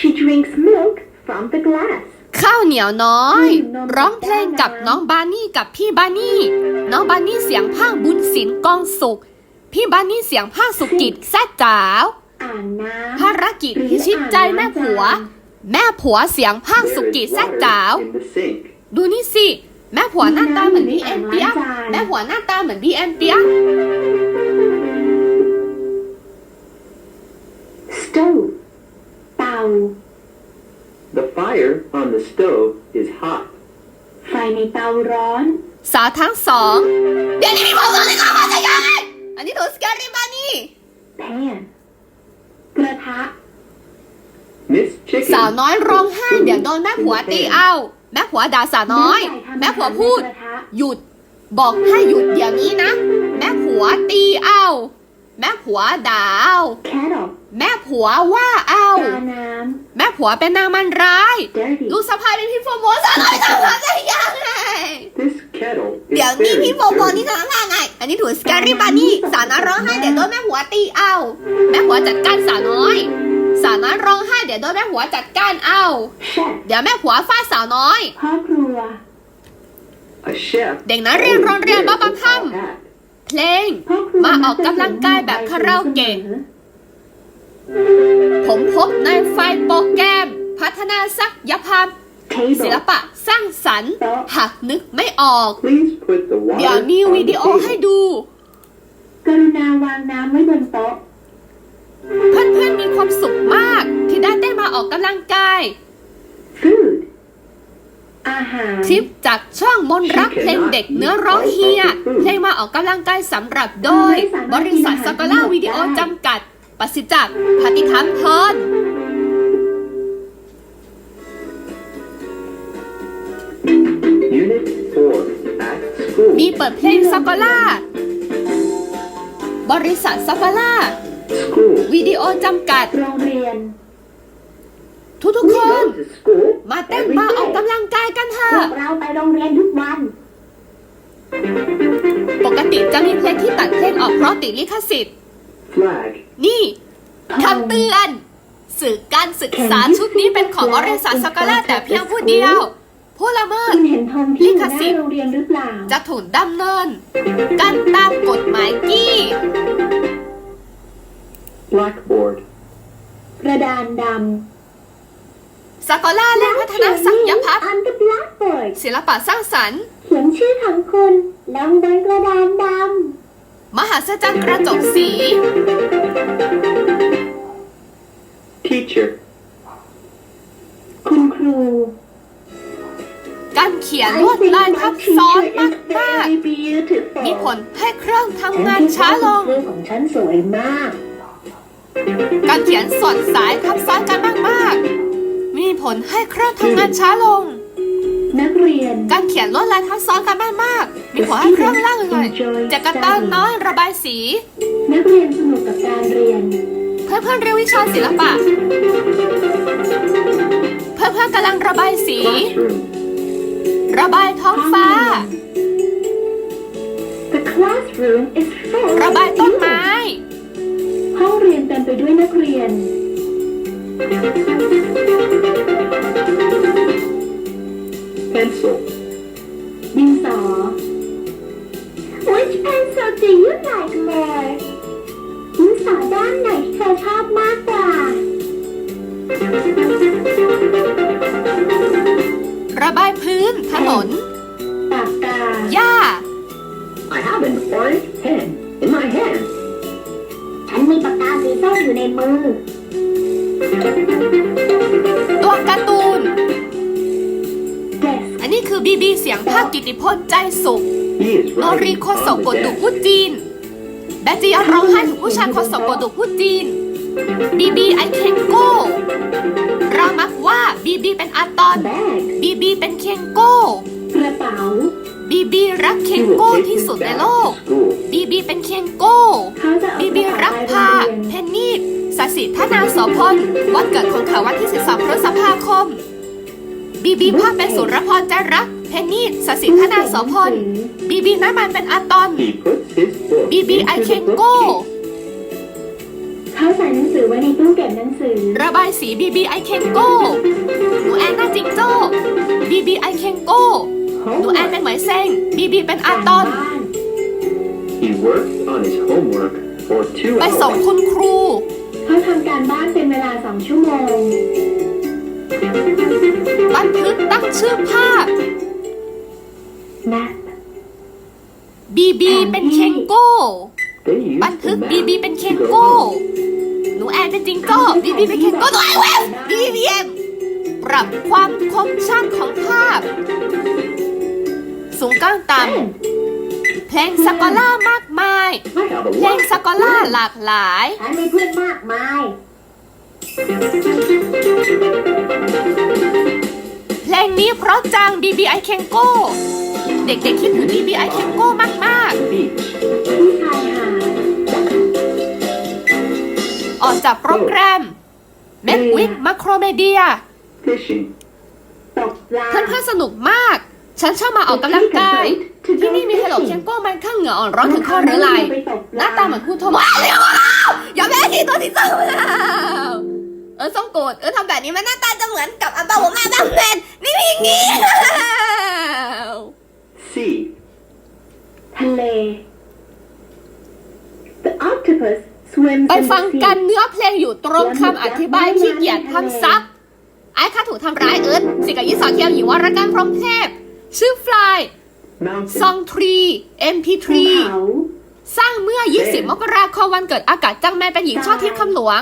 She drinks milk from the glass. ข้าวเหนียวน้อยอืมนมร้องเพลงกับได้นะน้องบานี่กับพี่บานี่ น้องบานี่เสียงภาคบุญศิลป์กองสุข พี่บานี่เสียงภาคสุกิจแซ่จ๋าวอ่านน้ภารกิจพิชิตใจแม่ผัว แม่ผัวเสียงภาคสุกิจแซ่จ๋าว in the sink. ดูนี่สิ แม่ผัวหน้าตาเหมือนบีเอ็มเปียกแม่ผัวหน้าตาเหมือนบีเอ็มเปีย on the stove is hot. ไฟในเตาร้อน สาวทั้งสอง เดี๋ยวนี้มีผมเลยค่ะมาจะยังอันนี้ถูกสแกนริบานี่ pan กระทะ Miss Chicken. สาวน้อยร้องไห้เดี๋ยวโดนแม่ผัวตีเอา แม่ผัวด่าสาวน้อย แม่ผัวพูดกระทะหยุด บอกให้หยุดเดี๋ยวนี้นะ แม่ผัวตีเอา แม่ผัวด่าเอา kettle แม่ผัวว่าเอากาน้แม่ผัวเป็นนางมันร้ายำ dirty ลูกสะพ้ายเป็นพี่โฟโมสาวน้อยทำมาได้ยังไง This kettle เดี๋ยว is นี้ very พี่โฟโมนี่ dirty. ทำมาไง อันนี้ถูกสแกนริบานี่สาวน้อยร้องไห้เดี๋ยวโดนแม่ผัวตีเอา แม่ผัวจัดการสาวน้อย สาวน้อยร้องไห้เดี๋ยวโดนแม่ผัวจัดการเอา chef เดี๋ยวแม่ผัวฟาดสาวน้อย พ่อครัว A chef. เด็กนักเรียนโรงเรียนบ้าบังคับ All that. เพลงพ่อครัวมาออกกำลังกายแบบคาราโอเกะผมพบในไฟล์โปรแกรม พัฒนาศักยภาพ table ศิลปะสร้างสรรค์หากนึกไม่ออก Please put the เดี๋ยว water มี on วิ the ดีโอให้ table. ดู กรุณาวางน้ำไว้บนโต๊ะเพื่อนๆมีความสุขมากที่ได้ได้มาออกกำลังกาย food อาหารทิปจากช่องมนรักเพลงเด็กเนื้อร้องเฮีย เพลงมาออกกำลังกายสำหรับโดย บริษัทสกอล่าวิดีโอจำกัด ประสิทธิ์จากพติธรรมพร Unit 4 at school. มีเปิดเพลงสกอล่า บริษัทสกอล่า School. วิดีโอจำกัด โรงเรียน ทุกๆ We คน go to school มาเต้น every มาออก day. กำลังกายกันเถพวอะ กเราไปโรงเรียนทุกวัน ปกติจะมีเพลงที่ตัดเพลงออกเพราะติดลิขสิทธิ์ Flag. นี่คำเตือน สื่อการศึกษาชุดนี้เป็นของบริษัทสกอล่าแต่เพียงผู้เดียว ผู้ละเมิด คุณเห็นธงที่อยู่หลิขสิน้าทธิ์ โรงเรียนหรือเปล่า จะถูกดำเนินการตามกฎหมายกี้ Blackboard. กระดานด สกอล่าำและพัฒนาศักยภาพอันกับ blackboard ศิลปะสร้างสรรค์ เขียนชื่อของคุณลงบนกระดานดมหัศจรรย์กระจกสี Teacher. ำคุณครู การเขียนลวดลายทับซ้อนมากมาก very beautiful ๆมีผลให้เครื่องทำงานฉัช้าลงคิดว่คุณครูของฉันสวยมาก การเขียนสอดสายทับซ้อนกันมากๆ มีผลให้เครื่องทำงานช้าลง นักเรียน การเขียนลวดลายทับซ้อนกันมากๆมีผลให้เครื่องล่างเลยจักรตาน้อยระบายสี นักเรียนสนุกกับการเรียน เพื่อนเพื่อนๆเรียนวิชาศิลปะ เพื่อนเพื่อนๆกำลังระบายสี Classroom. ระบายท้องฟ้า The classroom is full ระบายต้นไม้ ห้องเรียนเต็มไปด้วยนักเรียน Pencil. ดินสอ Which pencil do you like more ดินสอด้านไหนเธอชอบมากกว่า ระบายพื้น ถนน ปากกา หญ้า I have an orange pen in my hand. ฉันมีปากกาสีส้มอยู่ในมือ ตัวการ์ตูน Desk อันนี้คือบีบีเสียงภาคกิติพจน์ใจสุข He is โนรี writing โคโส on กด the ดุ desk. พูดจีน แบจียร้องไห้ถึงผู้ชายโคโสกดดุพูดจีน บีบีไอเคนโก้ เรามักว่าบีบีเป็นอาตอน Bag บีบีเป็นเคนโก้ กระเป๋า บีบีรักเคน He will โก้ take ที่ his สุดใน bag โลก to school. บีบีเป็นเคนโก้ เขาจะเอาบีกบีระรัเป๋ากไปโรงพาเรียนเพนนีด สสิธนาโสพลวันเกิดของเขาวันที่ 12พฤษภาคม บีบีภาคเป็นสุรพรใจรักเพนนีดสสิธนาโสพลบีบีน้ำมันเป็นอาตอน He puts his book บีบีไอ into เคน the โก้ bookcase. เขาใส่หนังสือไว้ในตู้เก็บหนังสือ ระบายสี BB I Can Go หนูแอนหน้าจิงโจ้ BB I Can Go หนูแอนเป็นเหมยเซง BB เป็นอาตอนบ้าน He works on his homework for two ไปส่ง hours. คุณครู เขาทำการบ้านเป็นเวลาสองชั่วโมง บันทึกตั้งชื่อภาพ map BB เป็นเคงโก้ They use บันทึก the map BB เป็นเคง to go โก้ home. หนูแอนเป็นจิงโก้ BB เป็นเคงโก้หนูแอนเวฟ BBM ปรับความคมชัดของภาพ สูงกลางต่ำเพลงสกอล่ามาก มาย I have a เพลง lot สกอล่าหลากหลาย ฉันมีเพื่อนมากมาย เพลงนี้เพราะจัง BBI k e n g o เด็กๆคิดถึง BBI k e n g o มาก beach. ที่ชายหาดๆออกจากโปรแกรม m a c w i t Macromedia Fishing. ตกปลา เพื่อนๆสนุกมาก ฉันชอบมาออกกำลังกาย ที่นี่มี Hello k e n g o มันข้างเหงื่ออ่อนร้อนถึงข้อหรือไหลหน้าตาเหมือนคุณโทมัสเรียกว่าอย่าแม่ทีตัวที่เจ้าเออต้องโกรธเออทำแบบนี้มันหน้าตาจะเหมือนกับอัลบั้มผมแม่แบบแมนนี่มีอย่างนี้ Sea. ทะเล The octopus swims ไป in ฟัง the sea กันเนื้อเพลงอยู่ตรงคำอธิบายที่เกียจทำซับไอ้ข้าถูกทำร้ายเอิร์ธสิกับยิสาเคียวหญิงวรการพรหมเทพ ชื่อฟลาย Mountain. ซองทรี MP3 ภูเขาสร้างเมื่อ 20 มกราคมวันเกิดอากาศจังแมนเป็นหญิงชอบทิพย์คำหลวง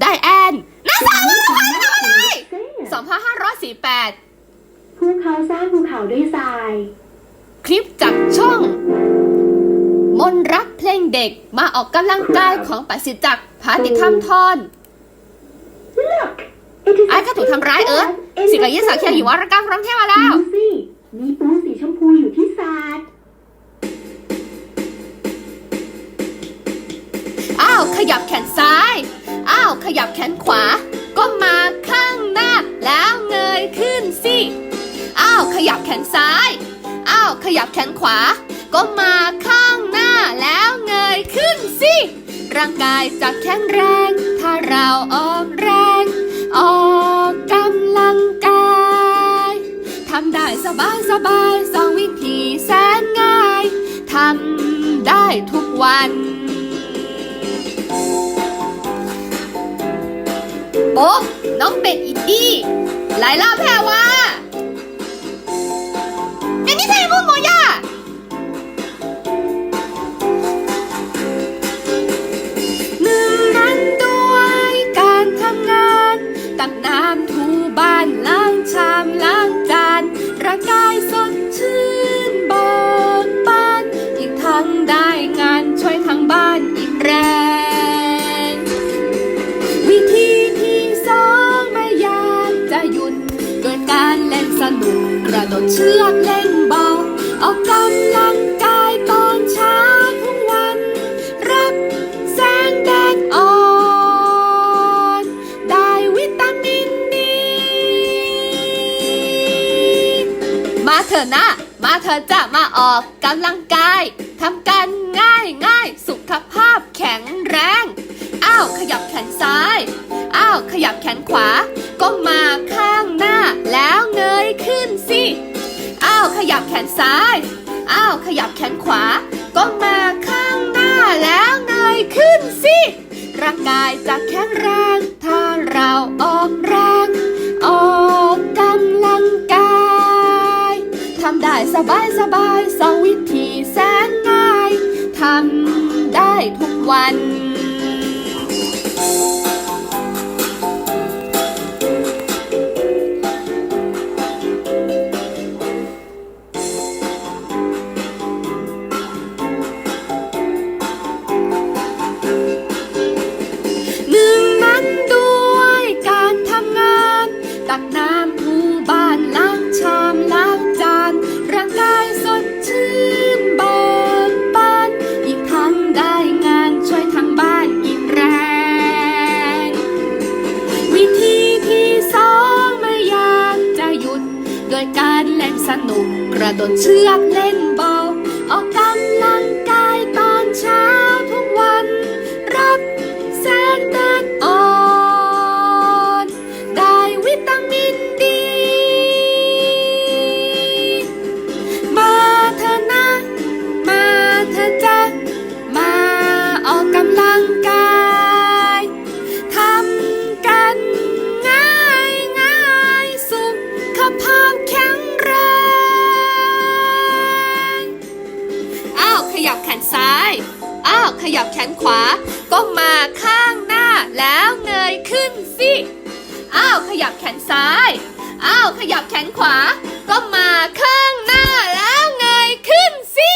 ได้แอนน่าสาว2548พวกเขาสร้างภูเขาด้วยทราย คลิปจากช่อง มนรักเพลงเด็กมาออกกำลังกายของปัสิจักรพาติธรรมทอน Look it is ไอ้ข้าถูกทำร้ายเอิร์ธสิกับยิสาเคียวหญิงวรการพรหมเทพมาแล้วดูสิมีปูสีชมพูอยู่ที่ ศาสตร์อ้าว ขยับแขนซ้าย อ้าว ขยับแขนขวาก็มาข้างหน้า แล้วเงยขึ้นสิ อ้าว ขยับแขนซ้าย อ้าว ขยับแขนขวาก็มาข้างหน้า แล้วเงยขึ้นสิ ร่างกายจะแข็งแรง ถ้าเราออกแรงออกายสบายสบายสองวิธีแสนง่ายทำได้ทุกวันโป๊กน้องเป็ดอินดี้ไลล่าแพรว่าเป็นนิทานมุโมยา โดดเชือกเล่นบอลออกกำลังกายตอนเช้าทุกวัน รับแสงแดดอ่อนได้วิตามินดี มาเถอะนะ มาเถอะจะมาออกกำลังกายทำกันง่ายง่ายสุขภาพแข็งแรง อ้าวขยับแขนซ้าย อ้าวขยับแขนขวาก็มา ยับแขนซ้าย อ้าว ขยับแขนขวา ก็มาข้างหน้าแล้วเงยขึ้นสิ ร่างกายจะแข็งแรงทา ดดเชือกเล่น ขยับแขนขวา ก้มมาข้างหน้า แล้วเงยขึ้นสิ อ้าว ขยับแขนซ้าย อ้าว ขยับแขนขวา ก้มมาข้างหน้าแล้วเงยขึ้นสิ